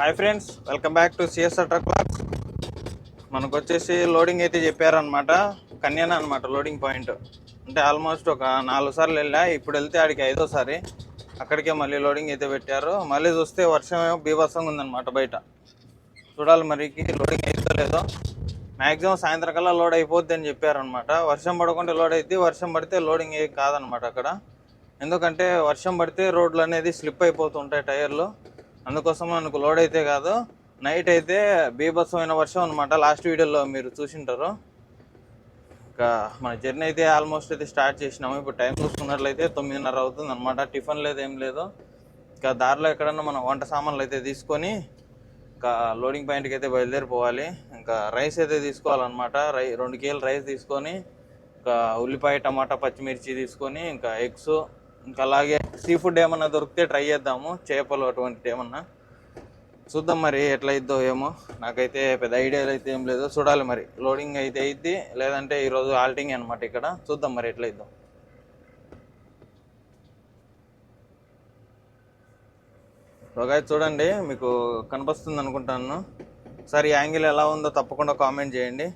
Hi friends welcome back to CSR truck vlogs మనకు వచ్చేసి loading అయితే చెప్పారనమాట కన్యాన అనమాట లోడింగ్ పాయింట్ అంటే ఆల్మోస్ట్ ఒక నాలుగు సార్లు వెళ్ళా ఇప్పుడు వెళ్తే ఆడికి ఐదోసారి అక్కడికే మళ్ళీ లోడింగ్ అయితే పెట్టారు. మళ్ళీ చూస్తే వర్షం ఏమో బీభత్సంగా ఉందన్నమాట బయట. చూడాలి మరికి లోడింగ్ అయితే లేదో. మ్యాక్సిమం సాయంత్రం కల్లా లోడ్ అయిపోద్ది అని చెప్పారనమాట వర్షం పడకుండా లోడ్ అయితే వర్షం పడితే లోడింగ్ కాదనమాట అక్కడ. ఎందుకంటే వర్షం పడితే రోడ్లు అనేది స్లిప్ అయిపోతుంటాయి టైర్లు. అందుకోసం మనకు లోడ్ అయితే కాదు నైట్ అయితే బీభత్సమైన వర్షం అనమాట లాస్ట్ వీడియోలో మీరు చూసింటారు. ఇంకా మన జర్నీ అయితే ఆల్మోస్ట్ అయితే స్టార్ట్ చేసినాము. ఇప్పుడు టైం చూసుకున్నట్లయితే తొమ్మిదిన్నర అవుతుంది అనమాట టిఫిన్ లేదు ఏం లేదు. ఇంకా దారిలో ఎక్కడన్నా మనం వంట సామాన్లు అయితే తీసుకొని ఇంకా లోడింగ్ పాయింట్కి అయితే బయలుదేరిపోవాలి. ఇంకా రైస్ అయితే తీసుకోవాలన్నమాట. రై రెండు కేజీలు రైస్ తీసుకొని ఇంకా ఉల్లిపాయ టమాటా పచ్చిమిర్చి తీసుకొని ఇంకా ఎగ్స్ ఇంకా అలాగే సీ ఫుడ్ ఏమన్నా దొరికితే ట్రై చేద్దాము. చేపలు అటువంటివి ఏమన్నా. చూద్దాం మరి ఎట్లయిద్దో ఏమో. నాకైతే పెద్ద ఐడియాలు అయితే ఏం లేదు. చూడాలి మరి. లోడింగ్ అయితే అయిద్ది. లేదంటే ఈరోజు ఆల్టింగ్ అనమాట ఇక్కడ. చూద్దాం మరి ఎట్లయిద్దాం. అయిద్దో ఒకసారి చూడండి. మీకు కనిపిస్తుంది అనుకుంటాను. సరే యాంగిల్ ఎలా ఉందో తప్పకుండా కామెంట్ చేయండి.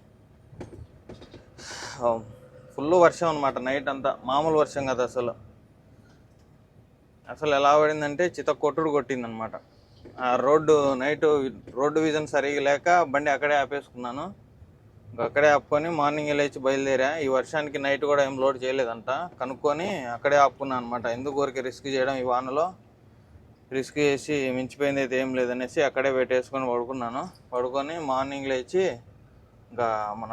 ఫుల్ వర్షం అనమాట నైట్ అంతా. మామూలు వర్షం కదా అసలు. అసలు ఎలా పడిందంటే చిత కొట్టుడు కొట్టింది అనమాట ఆ రోడ్డు నైట్ రోడ్డు విజన్ సరిగా లేక బండి అక్కడే ఆపేసుకున్నాను. అక్కడే ఆపుకొని మార్నింగ్ లేచి బయలుదేరా. ఈ వర్షానికి నైట్ కూడా ఏం లోడ్ చేయలేదంట. కనుక్కొని అక్కడే ఆపుకున్నాను అనమాట ఎందుకు ఊరికి రిస్క్ చేయడం ఈ వానలో? రిస్క్ చేసి మించిపోయింది అయితే ఏం లేదనేసి అక్కడే పెట్టేసుకొని పడుకున్నాను. పడుకొని మార్నింగ్ లేచి ఇంకా మన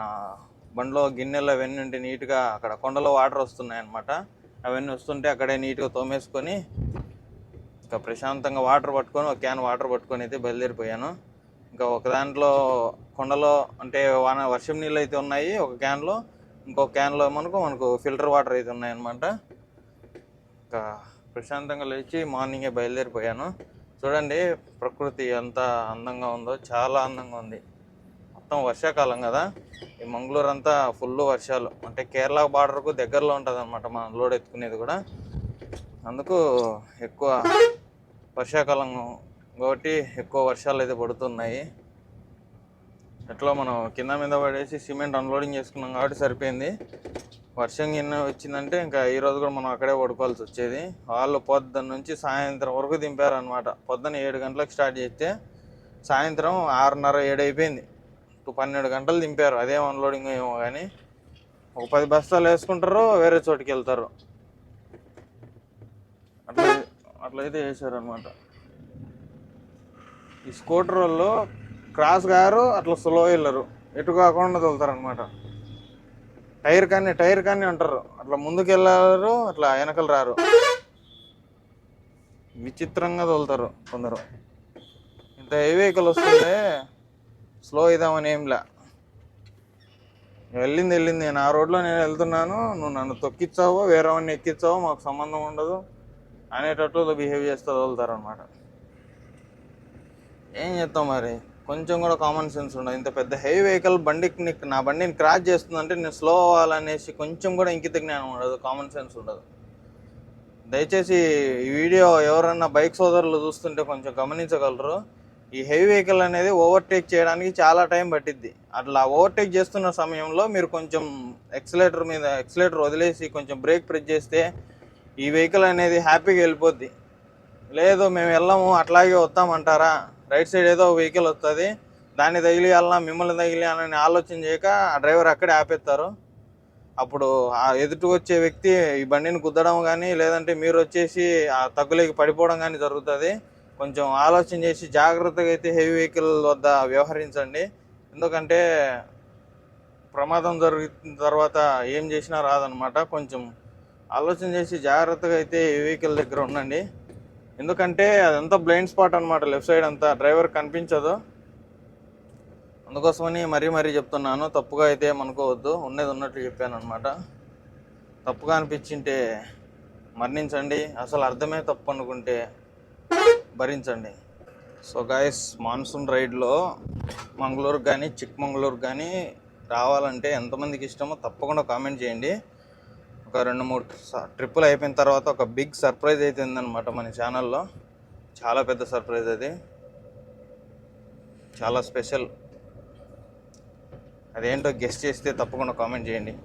బండిలో గిన్నెలు అవన్నీ ఉంటే నీట్గా అక్కడ కొండలో వాటర్ వస్తున్నాయి అనమాట అవన్నీ వస్తుంటే అక్కడే నీట్గా తోమేసుకొని ఇంకా ప్రశాంతంగా వాటర్ పట్టుకొని ఒక క్యాన్ వాటర్ పట్టుకొని అయితే బయలుదేరిపోయాను. ఇంకా ఒక దాంట్లో కొండలో అంటే వాన వర్షం నీళ్ళు అయితే ఉన్నాయి ఒక క్యాన్లో. ఇంకొక క్యాన్లో మనకు మనకు ఫిల్టర్ వాటర్ అయితే ఉన్నాయన్నమాట. ఇంకా ప్రశాంతంగా లేచి మార్నింగే బయలుదేరిపోయాను. చూడండి ప్రకృతి ఎంత అందంగా ఉందో చాలా అందంగా ఉంది. మొత్తం వర్షాకాలం కదా. ఈ మంగళూరు అంతా ఫుల్ వర్షాలు. అంటే కేరళ బార్డర్కు దగ్గరలో ఉంటుంది అనమాట మనం లోడ్ ఎత్తుకునేది కూడా. అందుకు ఎక్కువ వర్షాకాలం కాబట్టి ఎక్కువ వర్షాలు అయితే పడుతున్నాయి. ఎట్లా మనం కింద మీద పడేసి సిమెంట్ అన్లోడింగ్ చేసుకున్నాం కాబట్టి సరిపోయింది. వర్షం కింద వచ్చిందంటే ఇంకా ఈ రోజు కూడా మనం అక్కడే పడుకోవాల్సి వచ్చేది. వాళ్ళు పొద్దున్న నుంచి సాయంత్రం వరకు దింపారు అనమాట పొద్దున్న ఏడు గంటలకు స్టార్ట్ చేస్తే సాయంత్రం ఆరున్నర ఏడు అయిపోయింది పన్నెండు గంటలు దింపారు. అదేం అన్లోడింగ్ ఏమో కానీ ఒక పది బస్తాలు వేసుకుంటారు వేరే చోటుకి వెళ్తారు. అట్లా అట్లయితే వేసారు అనమాట ఈ స్కూటర్ వాళ్ళు క్రాస్ గారు అట్లా స్లో వెళ్ళరు. ఎటు కాకుండా తోలుతారు అనమాట టైర్ కానీ టైర్ కానీ అంటారు. అట్లా ముందుకు వెళ్ళారు అట్లా వెనకలు రారు. విచిత్రంగా తోలుతారు కొందరు. ఇంత ఏ వెహికల్ వస్తుంటే స్లో ఇద్దామని ఏంలా వెళ్ళింది వెళ్ళింది. ఆ రోడ్లో నేను వెళ్తున్నాను. నువ్వు నన్ను తొక్కిచ్చావో వేరే వాడిని ఎక్కించావో మాకు సంబంధం ఉండదు. అనేటట్లు బిహేవ్ చేస్తూ వదులుతారనమాట అనమాట ఏం చేస్తాం మరి? కొంచెం కూడా కామన్ సెన్స్ ఉండదు. ఇంత పెద్ద హెవీ వెహికల్ బండికి నీకు నా బండిని క్రాస్ చేస్తుందంటే నేను స్లో అవ్వాలనేసి కొంచెం కూడా ఇంకిత జ్ఞానం ఉండదు. కామన్ సెన్స్ ఉండదు. దయచేసి ఈ వీడియో ఎవరన్నా బైక్ సోదరులు చూస్తుంటే కొంచెం గమనించగలరు. ఈ హెవీ వెహికల్ అనేది ఓవర్టేక్ చేయడానికి చాలా టైం పట్టిద్ది. అట్లా ఓవర్టేక్ చేస్తున్న సమయంలో మీరు కొంచెం ఎక్సలేటర్ మీద ఎక్సలేటర్ వదిలేసి కొంచెం బ్రేక్ ప్రెస్ చేస్తే ఈ వెహికల్ అనేది హ్యాపీగా వెళ్ళిపోద్ది. లేదు మేము వెళ్ళాము అట్లాగే వస్తామంటారా రైట్ సైడ్ ఏదో వెహికల్ వస్తుంది. దాన్ని తగిలియాలన్నా మిమ్మల్ని తగిలియాలని ఆలోచన చేయక ఆ డ్రైవర్ అక్కడే ఆపేస్తారు అప్పుడు ఆ ఎదుటి వచ్చే వ్యక్తి ఈ బండిని గుద్దడం కానీ లేదంటే మీరు వచ్చేసి ఆ తగ్గులేకి పడిపోవడం కానీ జరుగుతుంది. కొంచెం ఆలోచన చేసి జాగ్రత్తగా అయితే హెవీ వెహికల్ వద్ద వ్యవహరించండి. ఎందుకంటే ప్రమాదం జరిగిన తర్వాత ఏం చేసినా రాదనమాట కొంచెం ఆలోచన చేసి జాగ్రత్తగా అయితే హెవీ వెహికల్ దగ్గర ఉండండి. ఎందుకంటే అదంతా బ్లైండ్ స్పాట్ అనమాట లెఫ్ట్ సైడ్ అంతా డ్రైవర్ కనిపించదు. అందుకోసమని మరీ మరీ చెప్తున్నాను. తప్పుగా అయితే అనుకోవద్దు. ఉన్నది ఉన్నట్లు చెప్పాను అనమాట తప్పుగా అనిపించింటే మరణించండి. అసలు అర్థమే తప్పు అనుకుంటే భరించండి. సో గాయస్ మాన్సూన్ రైడ్లో మంగళూరు కానీ చిక్మంగళూరు కానీ రావాలంటే ఎంతమందికి ఇష్టమో తప్పకుండా కామెంట్ చేయండి. ఒక రెండు మూడు స- ట్రిప్పులు అయిపోయిన తర్వాత ఒక బిగ్ సర్ప్రైజ్ అయితే మన ఛానల్లో చాలా పెద్ద సర్ప్రైజ్ అది. చాలా స్పెషల్ అదేంటో గెస్ట్ చేస్తే తప్పకుండా కామెంట్ చేయండి.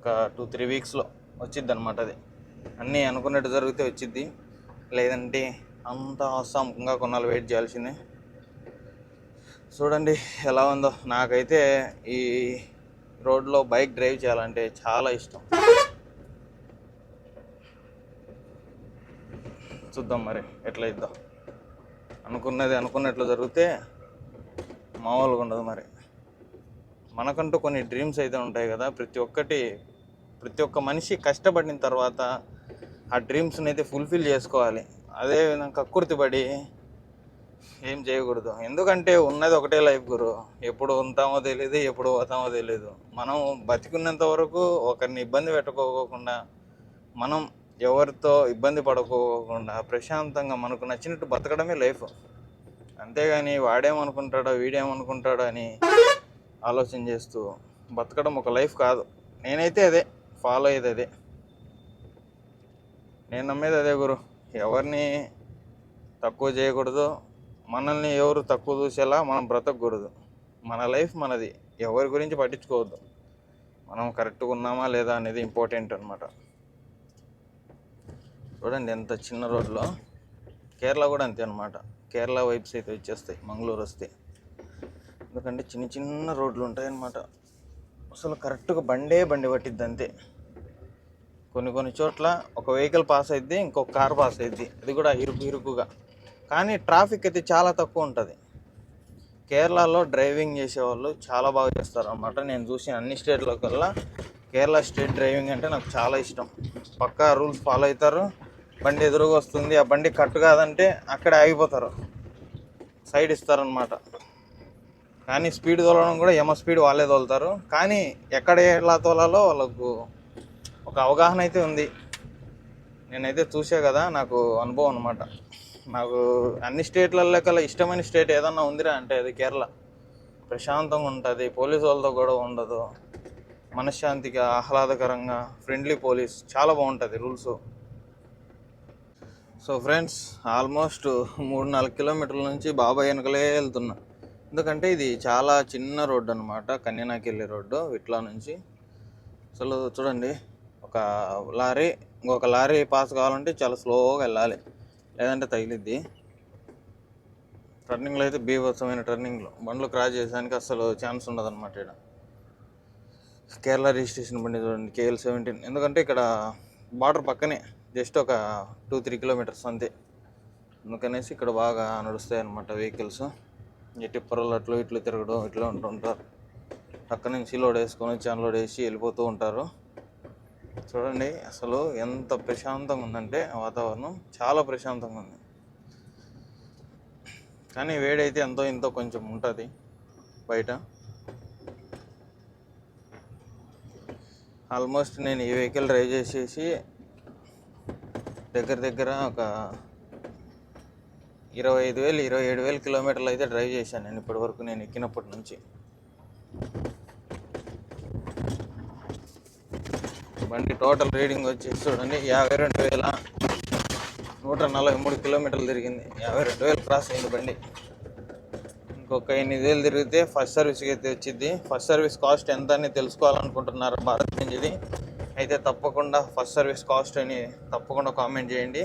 ఒక టూ త్రీ వీక్స్లో వచ్చిద్ది అనమాట అది. అన్నీ అనుకున్నట్టు జరిగితే వచ్చిద్ది. లేదంటే అంత అస్సాంగా కొన్నాళ్ళు వెయిట్ చేయాల్సిందే. చూడండి ఎలా ఉందో. నాకైతే ఈ రోడ్లో బైక్ డ్రైవ్ చేయాలంటే చాలా ఇష్టం. చూద్దాం మరి ఎట్లయిద్దాం. అనుకున్నది అనుకున్నట్లు జరిగితే మామూలుగా ఉండదు మరి. మనకంటూ కొన్ని డ్రీమ్స్ అయితే ఉంటాయి కదా. ప్రతి ఒక్కటి ప్రతి ఒక్క మనిషి కష్టపడిన తర్వాత ఆ డ్రీమ్స్ని అయితే ఫుల్ఫిల్ చేసుకోవాలి. అదే కక్కుర్తి ఏం చేయకూడదు. ఎందుకంటే ఉన్నది ఒకటే లైఫ్ గురు. ఎప్పుడు ఉంటామో తెలియదు ఎప్పుడు పోతామో తెలియదు మనం బతికున్నంత వరకు ఒకరిని ఇబ్బంది పెట్టుకోకుండా మనం ఎవరితో ఇబ్బంది పడుకోకుండా ప్రశాంతంగా మనకు నచ్చినట్టు బతకడమే లైఫ్ అంతేగాని వాడేమనుకుంటాడో వీడేమనుకుంటాడో అని ఆలోచన చేస్తూ బతకడం ఒక లైఫ్ కాదు. నేనైతే అదే ఫాలో అయ్యేది అదే. నేను నమ్మేది అదే గురు. ఎవరిని తక్కువ చేయకూడదు మనల్ని ఎవరు తక్కువ చూసేలా మనం బ్రతకూడదు మన లైఫ్ మనది ఎవరి గురించి పట్టించుకోవద్దు. మనం కరెక్ట్గా ఉన్నామా లేదా అనేది ఇంపార్టెంట్ అనమాట చూడండి ఎంత చిన్న రోడ్లో. కేరళ కూడా అంతే అనమాట కేరళ వైబ్స్ అయితే వచ్చేస్తాయి మంగళూరు వస్తే. ఎందుకంటే చిన్న చిన్న రోడ్లు ఉంటాయన్నమాట. అసలు కరెక్ట్గా బండే బండి పట్టిద్ది అంతే. కొన్ని కొన్ని చోట్ల ఒక వెహికల్ పాస్ అయిద్ది ఇంకొక కార్ పాస్ అయింది అది కూడా ఇరుకు ఇరుకుగా. కానీ ట్రాఫిక్ అయితే చాలా తక్కువ ఉంటుంది. కేరళలో డ్రైవింగ్ చేసేవాళ్ళు చాలా బాగా చేస్తారు అన్నమాట నేను చూసిన అన్ని స్టేట్లో కల్లా కేరళ స్టేట్ డ్రైవింగ్ అంటే నాకు చాలా ఇష్టం. పక్కా రూల్స్ ఫాలో అవుతారు బండి ఎదురుగా వస్తుంది. ఆ బండి కట్టు కాదంటే అక్కడే ఆగిపోతారు. సైడ్ ఇస్తారనమాట కానీ స్పీడ్ తోలడం కూడా ఎమ స్పీడ్ వాళ్ళే తోలుతారు. కానీ ఎక్కడ ఎలా తోలాలో వాళ్ళకు ఒక అవగాహన అయితే ఉంది. నేనైతే చూసా కదా నాకు అనుభవం అనమాట నాకు అన్ని స్టేట్లలో కల్లా ఇష్టమైన స్టేట్ ఏదన్నా ఉందిరా అంటే అది కేరళ. ప్రశాంతంగా ఉంటుంది పోలీసు వాళ్ళతో గొడవ ఉండదు మనశ్శాంతిగా ఆహ్లాదకరంగా ఫ్రెండ్లీ పోలీస్ చాలా బాగుంటుంది రూల్స్ సో ఫ్రెండ్స్ ఆల్మోస్ట్ మూడు నాలుగు కిలోమీటర్ల నుంచి బాబాయ్ వెనకలే వెళ్తున్నా. ఎందుకంటే ఇది చాలా చిన్న రోడ్డు అనమాట కన్యానాకి వెళ్ళే రోడ్డు ఇట్లా నుంచి. అసలు చూడండి ఒక లారీ ఇంకొక లారీ పాస్ కావాలంటే చాలా స్లోగా వెళ్ళాలి. లేదంటే తగిలిద్ది. టర్నింగ్లో అయితే బీభత్సమైన టర్నింగ్లో బండ్లు క్రాస్ చేసానికి అసలు ఛాన్స్ ఉండదు అనమాట ఇక్కడ కేరళ రిజిస్ట్రేషన్ బండి చూడండి కేఎల్ సెవెంటీన్. ఎందుకంటే ఇక్కడ బార్డర్ పక్కనే జస్ట్ ఒక టూ త్రీ కిలోమీటర్స్ అంతే. అందుకనేసి ఇక్కడ బాగా నడుస్తాయి అన్నమాట వెహికల్స్ ఈ టిప్పర్లు అట్లు ఇట్లు తిరగడం ఇట్లా ఉంటుంటారు. పక్క నుంచి లోడ్ వేసుకొని వచ్చి అన్లోడ్ వేసి వెళ్ళిపోతూ ఉంటారు. చూడండి అసలు ఎంత ప్రశాంతంగా ఉందంటే వాతావరణం చాలా ప్రశాంతంగా ఉంది. కానీ వేడైతే ఎంతో ఇంతో కొంచెం ఉంటుంది బయట. ఆల్మోస్ట్ నేను ఈ వెహికల్ డ్రైవ్ చేసేసి దగ్గర దగ్గర ఒక ఇరవై ఐదు వేలు ఇరవై ఏడు వేలు కిలోమీటర్లు అయితే డ్రైవ్ చేశాను నేను ఇప్పటివరకు నేను ఎక్కినప్పటి నుంచి. బండి టోటల్ రీడింగ్ వచ్చేసి చూడండి యాభై రెండు వేల నూట నలభై మూడు కిలోమీటర్లు తిరిగింది. యాభై రెండు వేలు క్రాస్ అయింది బండి. ఇంకొక ఎనిమిది వేలు తిరిగితే ఫస్ట్ సర్వీస్కి అయితే వచ్చింది ఫస్ట్ సర్వీస్ కాస్ట్ ఎంత అని తెలుసుకోవాలనుకుంటున్నారు భారత్ నుంచి అయితే తప్పకుండా ఫస్ట్ సర్వీస్ కాస్ట్ అని తప్పకుండా కామెంట్ చేయండి.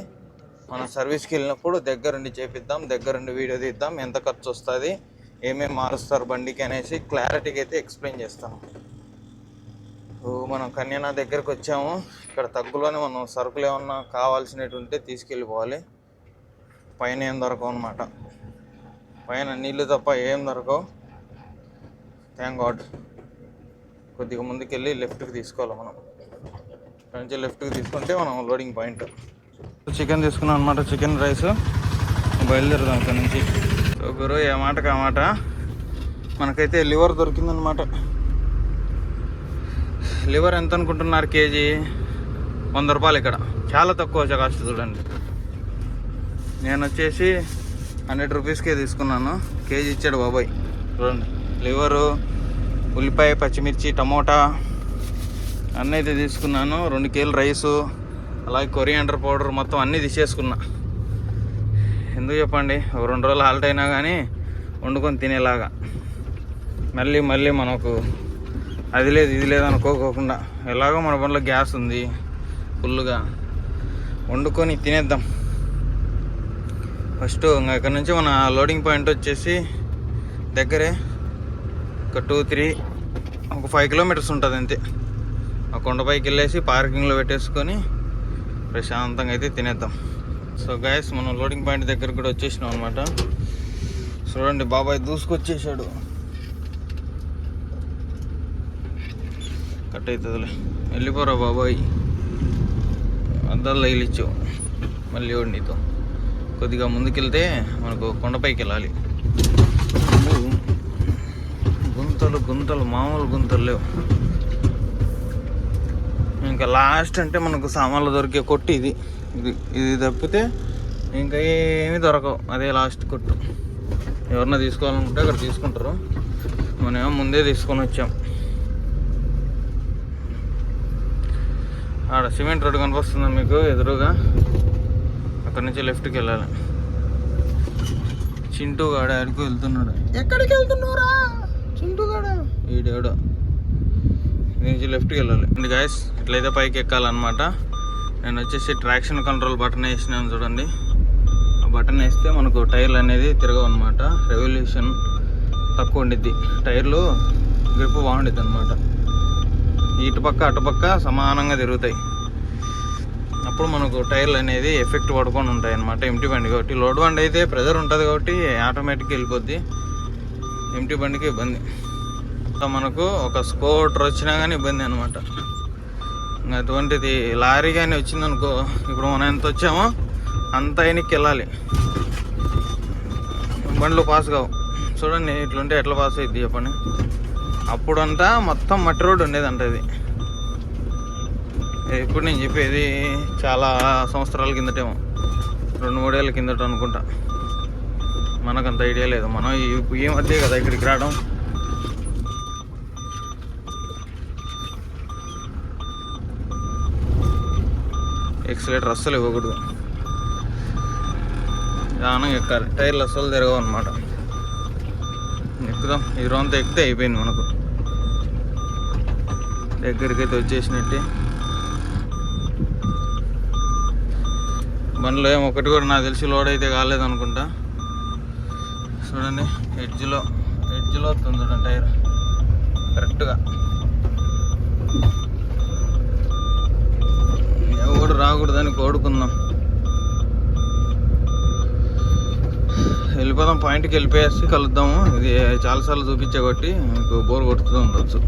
మనం సర్వీస్కి వెళ్ళినప్పుడు దగ్గరుండి చేపిద్దాం దగ్గరుండి వీడియో తీద్దాం ఎంత ఖర్చు వస్తుంది ఏమేమి మారుస్తారు బండికి అనేసి క్లారిటీగా అయితే ఎక్స్ప్లెయిన్ చేస్తాం మనం కన్యానా దగ్గరకు వచ్చాము. ఇక్కడ తగ్గులోనే మనం సరుకులు ఏమన్నా కావాల్సినటువంటి తీసుకెళ్ళిపోవాలి. పైన ఏం దొరకవు అనమాట పైన నీళ్ళు తప్ప ఏం దొరకవు. థ్యాంక్ గాడ్ కొద్దిగా ముందుకెళ్ళి లెఫ్ట్కి తీసుకోవాలి మనం. ఇక్కడ నుంచి లెఫ్ట్కి తీసుకుంటే మనం లోడింగ్ పాయింట్. చికెన్ తీసుకున్నాం అనమాట చికెన్ రైస్ బయలుదేరుదాం ఇక్కడ నుంచి. సో గురు ఏ మాటకు ఆ మాట? మనకైతే లివర్ దొరికిందనమాట లివర్ ఎంత అనుకుంటున్నారు కేజీ? వంద రూపాయలు ఇక్కడ. చాలా తక్కువ కాస్ట్ చూడండి. నేను వచ్చేసి హండ్రెడ్ రూపీస్కే తీసుకున్నాను. కేజీ ఇచ్చాడు బాబాయ్. చూడండి. లివరు ఉల్లిపాయ పచ్చిమిర్చి టమోటా అన్నీ అయితే తీసుకున్నాను. రెండు కేజీలు రైసు అలాగే కొరియాండర్ పౌడర్ మొత్తం అన్నీ తీసేసుకున్నా. ఎందుకు చెప్పండి? ఒక రెండు రోజులు హాల్ట్ అయినా కానీ వండుకొని తినేలాగా. మళ్ళీ మళ్ళీ మనకు అది లేదు ఇది లేదు అనుకోకోకుండా. ఎలాగో మన పనిలో గ్యాస్ ఉంది ఫుల్గా వండుకొని తినేద్దాం. ఫస్ట్ ఇంకా ఇక్కడ నుంచి మన లోడింగ్ పాయింట్ వచ్చేసి దగ్గరే ఒక టూ త్రీ ఒక ఫైవ్ కిలోమీటర్స్ ఉంటుంది అంతే. ఆ కొండపైకి వెళ్ళేసి పార్కింగ్లో పెట్టేసుకొని ప్రశాంతంగా అయితే తినేద్దాం. సో గాయస్ మనం లోడింగ్ పాయింట్ దగ్గర కూడా వచ్చేసినాం అనమాట చూడండి బాబాయ్ దూసుకొచ్చేసాడు. సెట్ అవుతుందిలే వెళ్ళిపోరా బాబాయ్. అద్దాలు ఇచ్చావు మళ్ళీ ఎవడు నీతో? కొద్దిగా ముందుకెళ్తే మనకు కొండపైకి వెళ్ళాలి. గుంతలు గుంతలు మామూలు గుంతలు లేవు. ఇంకా లాస్ట్ అంటే మనకు సామాన్లు దొరికే కొట్టు ఇది. ఇది ఇది తప్పితే ఇంకా ఏమీ దొరకవు. అదే లాస్ట్ కొట్టు. ఎవరన్నా తీసుకోవాలనుకుంటే అక్కడ తీసుకుంటారు. మనమేమో ముందే తీసుకొని వచ్చాం. ఆడ సిమెంట్ రోడ్డు కనిపిస్తుందా మీకు ఎదురుగా? అక్కడ నుంచి లెఫ్ట్కి వెళ్ళాలి. చింటూ గాడ ఆడికి వెళ్తున్నాడు. ఎక్కడికి వెళ్తున్నారా చింటూ గాడ? ఈడేడో దీని నుంచి లెఫ్ట్కి వెళ్ళాలి. అండ్ గాయస్ ఇట్లయితే పైకి ఎక్కాలన్నమాట. నేను వచ్చేసి ట్రాక్షన్ కంట్రోల్ బటన్ వేసినాను చూడండి. ఆ బటన్ వేస్తే మనకు టైర్లు అనేది తిరగవు అనమాట రెవల్యూషన్ తక్కువ ఉండిద్ది. టైర్లు గ్రిప్ బాగుండిద్ది అనమాట ఇటుపక్క అటుపక్క సమానంగా తిరుగుతాయి. అప్పుడు మనకు టైర్లు అనేది ఎఫెక్ట్ పడుకొని ఉంటాయి అనమాట ఎంటీ బండి కాబట్టి. లోడ్ బండి అయితే ప్రెజర్ ఉంటుంది కాబట్టి ఆటోమేటిక్గా వెళ్ళిపోద్ది. ఎంటీ బండికి ఇబ్బంది. మనకు ఒక స్కోటర్ వచ్చినా కానీ ఇబ్బంది అనమాట ఇంకా అటువంటిది లారీ కానీ వచ్చిందనుకో ఇప్పుడు మనం ఎంత వచ్చామో అంత ఆయనకి వెళ్ళాలి. బండ్లు పాస్ కావు. చూడండి ఇట్లుంటే ఎట్లా పాస్ అవుతుంది చెప్పండి. అప్పుడంతా మొత్తం మట్టి రోడ్డు ఉండేదంట ఇది. ఇప్పుడు నేను చెప్పేది చాలా సంవత్సరాల కిందటేమో. రెండు మూడేళ్ళ కిందట అనుకుంటా. మనకంత ఐడియా లేదు. మనం ఈ- మధ్య కదా ఇక్కడికి రావడం. ఎక్సలేటర్ అస్సలు ఇవ్వకూడదు. దానం ఎక్కాలి. టైర్లు అస్సలు తిరగవు అనమాట ఎక్కుదాం. ఈ రోజంతా ఎక్కితే అయిపోయింది మనకు. దగ్గరికి అయితే వచ్చేసినట్టే. బండ్లో ఏం ఒకటి కూడా నాకు తెలిసి లోడ్ అయితే కాలేదు అనుకుంటా. చూడండి ఎడ్జ్లో ఎడ్జ్లో వస్తుంది చూడండి టైర్. కరెక్ట్గా. ఎవడు రాకూడదని కోడుకుందాం వెళ్ళిపోదాం పాయింట్కి వెళ్ళిపోయేసి కలుద్దాము. ఇది చాలాసార్లు చూపించే కొట్టి మీకు బోర్ కొడుతూ ఉండొచ్చు.